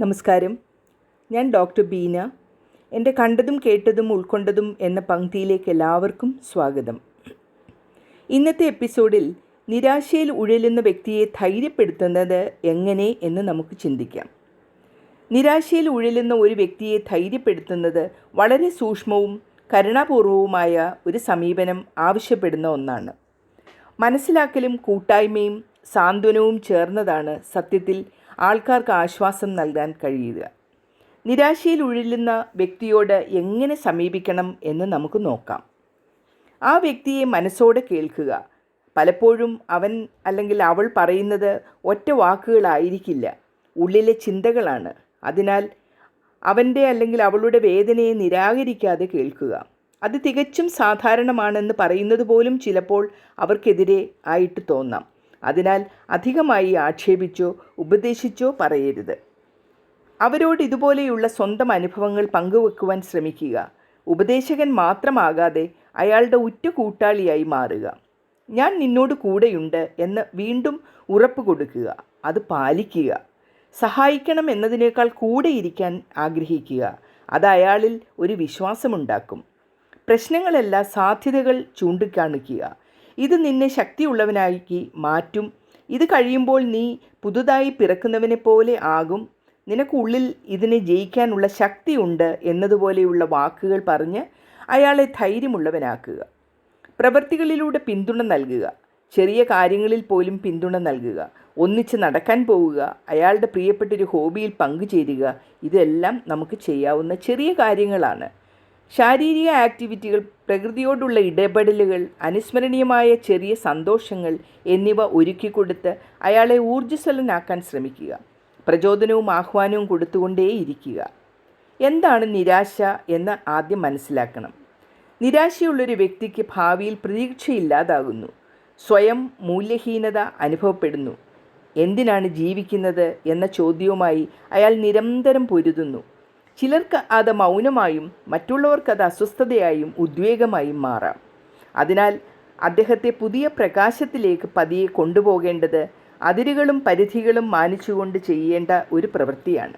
നമസ്കാരം. ഞാൻ ഡോക്ടർ ബീന. എന്റെ കണ്ടതും കേട്ടതും ഉൾക്കൊണ്ടതും എന്ന പങ്ക്തിയിലേക്ക് എല്ലാവർക്കും സ്വാഗതം. ഇന്നത്തെ എപ്പിസോഡിൽ നിരാശയിൽ ഉഴലുന്ന വ്യക്തിയെ ധൈര്യപ്പെടുത്തുന്നത് എങ്ങനെ എന്ന് നമുക്ക് ചിന്തിക്കാം. നിരാശയിൽ ഉഴലുന്ന ഒരു വ്യക്തിയെ ധൈര്യപ്പെടുത്തുന്നത് വളരെ സൂക്ഷ്മവും കരുണാപൂർവവുമായ ഒരു സമീപനം ആവശ്യപ്പെടുന്ന ഒന്നാണ്. മനസ്സിലാക്കലും കൂട്ടായ്മയും സാന്ത്വനവും ചേർന്നതാണ് സത്യത്തിൽ ആൾക്കാർക്ക് ആശ്വാസം നൽകാൻ കഴിയുക. നിരാശയിൽ ഉഴലുന്ന വ്യക്തിയോട് എങ്ങനെ സമീപിക്കണം എന്ന് നമുക്ക് നോക്കാം. ആ വ്യക്തിയെ മനസ്സോടെ കേൾക്കുക. പലപ്പോഴും അവൻ അല്ലെങ്കിൽ അവൾ പറയുന്നത് ഒറ്റ വാക്കുകളായിരിക്കില്ല ഉള്ളിലെ ചിന്തകളാണ്. അതിനാൽ അവന്റെ അല്ലെങ്കിൽ അവളുടെ വേദനയെ നിരാകരിക്കാതെ കേൾക്കുക. അത് തികച്ചും സാധാരണമാണെന്ന് പറയുന്നത് പോലും ചിലപ്പോൾ അവർക്കെതിരെ ആയിട്ട് തോന്നാം. അതിനാൽ അധികമായി ആക്ഷേപിച്ചോ ഉപദേശിച്ചോ പറയരുത്. അവരോട് ഇതുപോലെയുള്ള സ്വന്തം അനുഭവങ്ങൾ പങ്കുവെക്കുവാൻ ശ്രമിക്കുക. ഉപദേശകൻ മാത്രമാകാതെ അയാളുടെ ഉറ്റ കൂട്ടാളിയായി മാറുക. ഞാൻ നിന്നോട് കൂടെയുണ്ട് എന്ന് വീണ്ടും ഉറപ്പ് കൊടുക്കുക. അത് പാലിക്കുക. സഹായിക്കണം എന്നതിനേക്കാൾ കൂടെ ഇരിക്കാൻ ആഗ്രഹിക്കുക. അത് അയാളിൽ ഒരു വിശ്വാസമുണ്ടാക്കും. പ്രശ്നങ്ങളല്ല സാധ്യതകൾ ചൂണ്ടിക്കാണിക്കുക. ഇത് നിന്നെ ശക്തിയുള്ളവനാക്കി മാറ്റും. ഇത് കഴിയുമ്പോൾ നീ പുതുതായി പിറക്കുന്നവനെ പോലെ ആകും. നിനക്കുള്ളിൽ ഇതിനെ ജയിക്കാനുള്ള ശക്തിയുണ്ട് എന്നതുപോലെയുള്ള വാക്കുകൾ പറഞ്ഞ് അയാളെ ധൈര്യമുള്ളവനാക്കുക. പ്രവൃത്തികളിലൂടെ പിന്തുണ നൽകുക. ചെറിയ കാര്യങ്ങളിൽ പോലും പിന്തുണ നൽകുക. ഒന്നിച്ച് നടക്കാൻ പോവുക. അയാളുടെ പ്രിയപ്പെട്ടൊരു ഹോബിയിൽ പങ്കുചേരുക. ഇതെല്ലാം നമുക്ക് ചെയ്യാവുന്ന ചെറിയ കാര്യങ്ങളാണ്. ശാരീരിക ആക്ടിവിറ്റികൾ പ്രകൃതിയോടുള്ള ഇടപെടലുകൾ അനുസ്മരണീയമായ ചെറിയ സന്തോഷങ്ങൾ എന്നിവ ഒരുക്കിക്കൊടുത്ത് അയാളെ ഊർജസ്വലനാക്കാൻ ശ്രമിക്കുക. പ്രചോദനവും ആഹ്വാനവും കൊടുത്തുകൊണ്ടേയിരിക്കുക. എന്താണ് നിരാശ എന്ന് ആദ്യം മനസ്സിലാക്കണം. നിരാശയുള്ളൊരു വ്യക്തിക്ക് ഭാവിയിൽ പ്രതീക്ഷയില്ലാതാകുന്നു. സ്വയം മൂല്യഹീനത അനുഭവപ്പെടുന്നു. എന്തിനാണ് ജീവിക്കുന്നത് എന്ന ചോദ്യവുമായി അയാൾ നിരന്തരം പൊരുതുന്നു. ചിലർക്ക് അത് മൗനമായും മറ്റുള്ളവർക്ക് അത് അസ്വസ്ഥതയായും ഉദ്വേഗമായും മാറാം. അതിനാൽ അദ്ദേഹത്തെ പുതിയ പ്രകാശത്തിലേക്ക് പതിയെ കൊണ്ടുപോകേണ്ടത് അതിരുകളും പരിധികളും മാനിച്ചുകൊണ്ട് ചെയ്യേണ്ട ഒരു പ്രവൃത്തിയാണ്.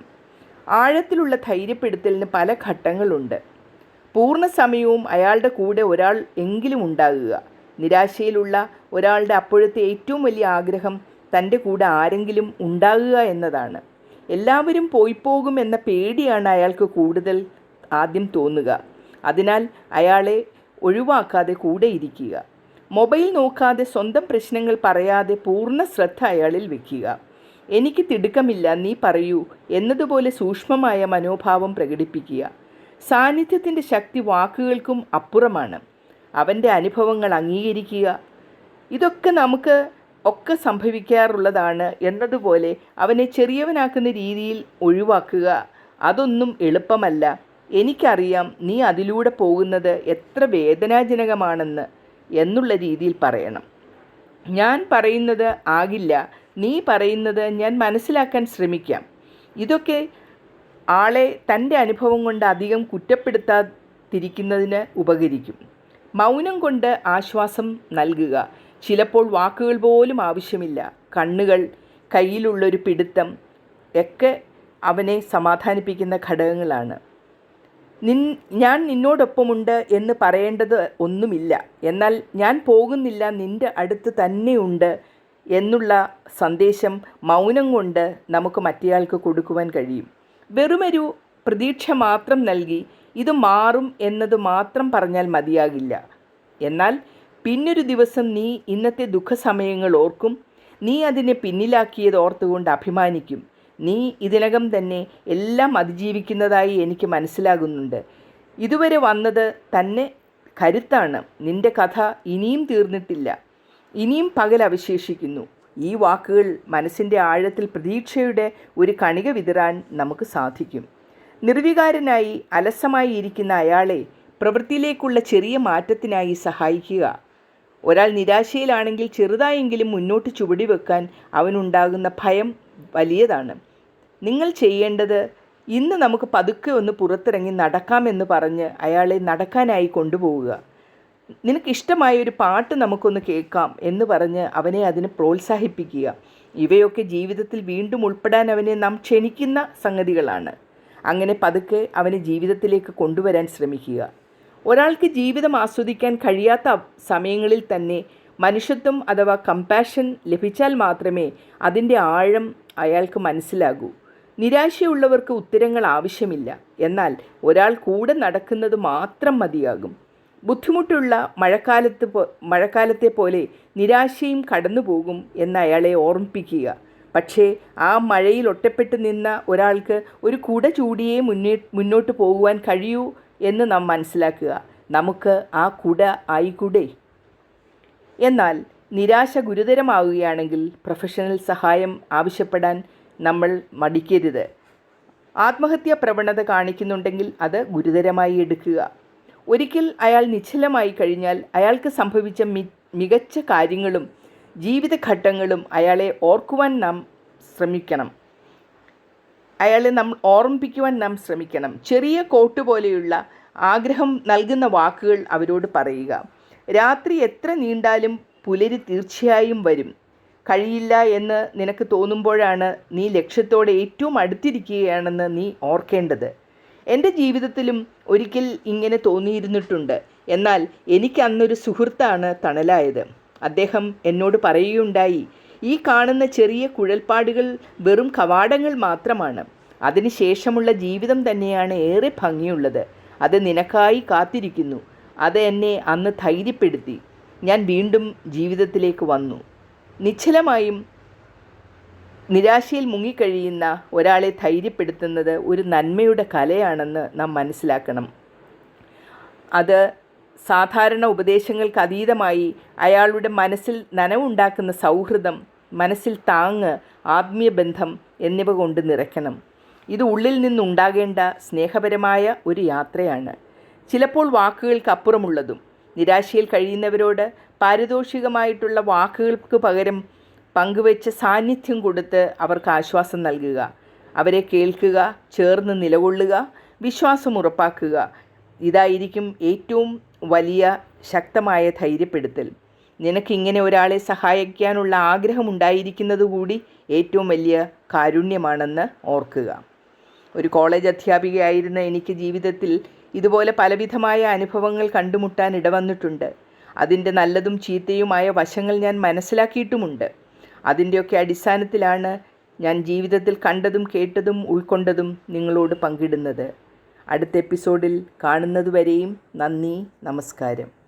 ആഴത്തിലുള്ള ധൈര്യപ്പെടുത്തലിന് പല ഘട്ടങ്ങളുണ്ട്. പൂർണ സമയവും അയാളുടെ കൂടെ ഒരാൾ എങ്കിലും ഉണ്ടാകുക നിരാശയിലുള്ള ഒരാളുടെ അപ്പോഴത്തെ ഏറ്റവും വലിയ ആഗ്രഹം തന്റെ കൂടെ ആരെങ്കിലും ഉണ്ടാകുക എന്നതാണ്. എല്ലാവരും പോയി പോകും എന്ന പേടിയാണ് അയാൾക്ക് കൂടുതൽ ആദ്യം തോന്നുക. അതിനാൽ അയാളെ ഒഴിവാക്കാതെ കൂടെ ഇരിക്കുക. മൊബൈൽ നോക്കാതെ സ്വന്തം പ്രശ്നങ്ങൾ പറയാതെ പൂർണ ശ്രദ്ധ അയാളിൽ വെക്കുക. എനിക്ക് തിടുക്കമില്ല നീ പറയൂ എന്നതുപോലെ സൂക്ഷ്മമായ മനോഭാവം പ്രകടിപ്പിക്കുക. സാന്നിധ്യത്തിന്റെ ശക്തി വാക്കുകൾക്കും അപ്പുറമാണ്. അവന്റെ അനുഭവങ്ങൾ അംഗീകരിക്കുക. ഇതൊക്കെ നമുക്ക് ഒക്കെ സംഭവിക്കാറുള്ളതാണ് എന്നതുപോലെ അവനെ ചെറിയവനാക്കുന്ന രീതിയിൽ ഒഴിവാക്കുക അതൊന്നും എളുപ്പമല്ല. എനിക്കറിയാം നീ അതിലൂടെ പോകുന്നത് എത്ര വേദനാജനകമാണെന്ന് എന്നുള്ള രീതിയിൽ പറയണം. ഞാൻ പറയുന്നത് ആകില്ല. നീ പറയുന്നത് ഞാൻ മനസ്സിലാക്കാൻ ശ്രമിക്കാം. ഇതൊക്കെ ആളെ തന്റെ അനുഭവം കൊണ്ട് അധികം കുറ്റപ്പെടുത്താതിരിക്കുന്നതിന് ഉപകരിക്കും. മൗനം കൊണ്ട് ആശ്വാസം നൽകുക. ചിലപ്പോൾ വാക്കുകൾ പോലും ആവശ്യമില്ല. കണ്ണുകൾ കയ്യിലുള്ളൊരു പിടുത്തം ഒക്കെ അവനെ സമാധാനിപ്പിക്കുന്ന ഘടകങ്ങളാണ്. നിൻ ഞാൻ നിന്നോടൊപ്പമുണ്ട് എന്ന് പറയേണ്ടത് ഒന്നുമില്ല. എന്നാൽ ഞാൻ പോകുന്നില്ല നിന്റെ അടുത്ത് തന്നെയുണ്ട് എന്നുള്ള സന്ദേശം മൗനം കൊണ്ട് നമുക്ക് മറ്റേയാൾക്ക് കൊടുക്കുവാൻ കഴിയും. വെറുമൊരു പ്രതീക്ഷ മാത്രം നൽകി ഇത് മാറും എന്നത് മാത്രം പറഞ്ഞാൽ മതിയാകില്ല. എന്നാൽ പിന്നൊരു ദിവസം നീ ഇന്നത്തെ ദുഃഖസമയങ്ങൾ ഓർക്കും. നീ അതിനെ പിന്നിലാക്കിയത് ഓർത്തുകൊണ്ട് അഭിമാനിക്കും. നീ ഇതിനകം തന്നെ എല്ലാം അതിജീവിക്കുന്നതായി എനിക്ക് മനസ്സിലാകുന്നുണ്ട്. ഇതുവരെ വന്നത് തന്നെ കരുത്താണ്. നിന്റെ കഥ ഇനിയും തീർന്നിട്ടില്ല. ഇനിയും പകൽ അവശേഷിക്കുന്നു. ഈ വാക്കുകൾ മനസ്സിന്റെ ആഴത്തിൽ പ്രതീക്ഷയുടെ ഒരു കണിക വിതറാൻ നമുക്ക് സാധിക്കും. നിർവികാരനായി അലസമായി ഇരിക്കുന്ന അയാളെ പ്രവൃത്തിയിലേക്കുള്ള ചെറിയ മാറ്റത്തിനായി സഹായിക്കുക. ഒരാൾ നിരാശയിലാണെങ്കിൽ ചെറുതായെങ്കിലും മുന്നോട്ട് ചുവടി വെക്കാൻ അവനുണ്ടാകുന്ന ഭയം വലിയതാണ്. നിങ്ങൾ ചെയ്യേണ്ടത് ഇന്ന് നമുക്ക് പതുക്കെ ഒന്ന് പുറത്തിറങ്ങി നടക്കാമെന്ന് പറഞ്ഞ് അയാളെ നടക്കാനായി കൊണ്ടുപോവുക. നിനക്കിഷ്ടമായ ഒരു പാട്ട് നമുക്കൊന്ന് കേൾക്കാം എന്ന് പറഞ്ഞ് അവനെ അതിന് പ്രോത്സാഹിപ്പിക്കുക. ഇവയൊക്കെ ജീവിതത്തിൽ വീണ്ടും ഉൾപ്പെടാൻ അവനെ നാം ക്ഷണിക്കുന്ന സംഗതികളാണ്. അങ്ങനെ പതുക്കെ അവനെ ജീവിതത്തിലേക്ക് കൊണ്ടുവരാൻ ശ്രമിക്കുക. ഒരാൾക്ക് ജീവിതം ആസ്വദിക്കാൻ കഴിയാത്ത സമയങ്ങളിൽ തന്നെ മനുഷ്യത്വം അഥവാ കമ്പാഷൻ ലഭിച്ചാൽ മാത്രമേ അതിന്റെ ആഴം അയാൾക്ക് മനസ്സിലാകൂ. നിരാശയുള്ളവർക്ക് ഉത്തരങ്ങൾ ആവശ്യമില്ല. എന്നാൽ ഒരാൾ കൂടെ നടക്കുന്നത് മാത്രം മതിയാകും. ബുദ്ധിമുട്ടുള്ള മഴക്കാലത്ത് മഴക്കാലത്തെ പോലെ നിരാശയും കടന്നു പോകും എന്ന് അയാളെ ഓർമ്മിപ്പിക്കുക. പക്ഷേ ആ മഴയിൽ ഒറ്റപ്പെട്ട് നിന്ന ഒരാൾക്ക് ഒരു കുട ചൂടിയേ മുന്നേ മുന്നോട്ട് പോകുവാൻ കഴിയൂ എന്ന് നാം മനസ്സിലാക്കുക. നമുക്ക് ആ കുട ആയിക്കൂടെ? എന്നാൽ നിരാശ ഗുരുതരമാവുകയാണെങ്കിൽ പ്രൊഫഷണൽ സഹായം ആവശ്യപ്പെടാൻ നമ്മൾ മടിക്കരുത്. ആത്മഹത്യാ പ്രവണത കാണിക്കുന്നുണ്ടെങ്കിൽ അത് ഗുരുതരമായി എടുക്കുക. ഒരിക്കൽ അയാൾ നിശ്ചലമായി കഴിഞ്ഞാൽ അയാൾക്ക് സംഭവിച്ച മി മികച്ച കാര്യങ്ങളും ജീവിതഘട്ടങ്ങളും അയാളെ ഓർക്കുവാൻ നാം ശ്രമിക്കണം. അയാളെ നമ്മൾ ഓർമ്മിപ്പിക്കുവാൻ നാം ശ്രമിക്കണം. ചെറിയ കോട്ട് പോലെയുള്ള ആഗ്രഹം നൽകുന്ന വാക്കുകൾ അവരോട് പറയുക. രാത്രി എത്ര നീണ്ടാലും പുലരി തീർച്ചയായും വരും. കഴിയില്ല എന്ന് നിനക്ക് തോന്നുമ്പോഴാണ് നീ ലക്ഷ്യത്തോടെ ഏറ്റവും അടുത്തിരിക്കുകയാണെന്ന് നീ ഓർക്കേണ്ടത്. എന്റെ ജീവിതത്തിലും ഒരിക്കൽ ഇങ്ങനെ തോന്നിയിരുന്നിട്ടുണ്ട്. എന്നാൽ എനിക്ക് അന്നൊരു സുഹൃത്താണ് തണലായത്. അദ്ദേഹം എന്നോട് പറയുകയുണ്ടായി ഈ കാണുന്ന ചെറിയ കുഴൽപ്പാടുകൾ വെറും കവാടങ്ങൾ മാത്രമാണ്. അതിനുശേഷമുള്ള ജീവിതം തന്നെയാണ് ഏറെ ഭംഗിയുള്ളത്. അത് നിനക്കായി കാത്തിരിക്കുന്നു. അത് എന്നെ അന്ന് ധൈര്യപ്പെടുത്തി. ഞാൻ വീണ്ടും ജീവിതത്തിലേക്ക് വന്നു. നിശ്ചലമായും നിരാശയിൽ മുങ്ങിക്കഴിയുന്ന ഒരാളെ ധൈര്യപ്പെടുത്തുന്നത് ഒരു നന്മയുടെ കലയാണെന്ന് നാം മനസ്സിലാക്കണം. അത് സാധാരണ ഉപദേശങ്ങൾക്ക് അതീതമായി അയാളുടെ മനസ്സിൽ നനവുണ്ടാക്കുന്ന സൗഹൃദം മനസ്സിൽ താങ്ങ് ആത്മീയ ബന്ധം എന്നിവ കൊണ്ട് നിറയ്ക്കണം. ഇത് ഉള്ളിൽ നിന്നുണ്ടാകേണ്ട സ്നേഹപരമായ ഒരു യാത്രയാണ്. ചിലപ്പോൾ വാക്കുകൾക്ക് അപ്പുറമുള്ളതും നിരാശയിൽ കഴിയുന്നവരോട് പാരിതോഷികമായിട്ടുള്ള വാക്കുകൾക്ക് പകരം പങ്കുവെച്ച സാന്നിധ്യം കൊടുത്ത് അവർക്ക് ആശ്വാസം നൽകുക. അവരെ കേൾക്കുക ചേർന്ന് നിലകൊള്ളുക വിശ്വാസം ഉറപ്പാക്കുക. ഇതായിരിക്കും ഏറ്റവും വലിയ ശക്തമായ ധൈര്യപ്പെടുത്തൽ. നിനക്കിങ്ങനെ ഒരാളെ സഹായിക്കാനുള്ള ആഗ്രഹമുണ്ടായിരിക്കുന്നത് കൂടി ഏറ്റവും വലിയ കാരുണ്യമാണെന്ന് ഓർക്കുക. ഒരു കോളേജ് അധ്യാപികയായിരുന്ന എനിക്ക് ജീവിതത്തിൽ ഇതുപോലെ പലവിധമായ അനുഭവങ്ങൾ കണ്ടുമുട്ടാൻ ഇടവന്നിട്ടുണ്ട്. അതിന്റെ നല്ലതും ചീത്തയുമായ വശങ്ങൾ ഞാൻ മനസ്സിലാക്കിയിട്ടുമുണ്ട്. അതിന്റെയൊക്കെ അടിസ്ഥാനത്തിലാണ് ഞാൻ ജീവിതത്തിൽ കണ്ടതും കേട്ടതും ഉൾക്കൊണ്ടതും നിങ്ങളോട് പങ്കിടുന്നത്. അടുത്ത എപ്പിസോഡിൽ കാണുന്നതുവരെയും നന്ദി നമസ്കാരം.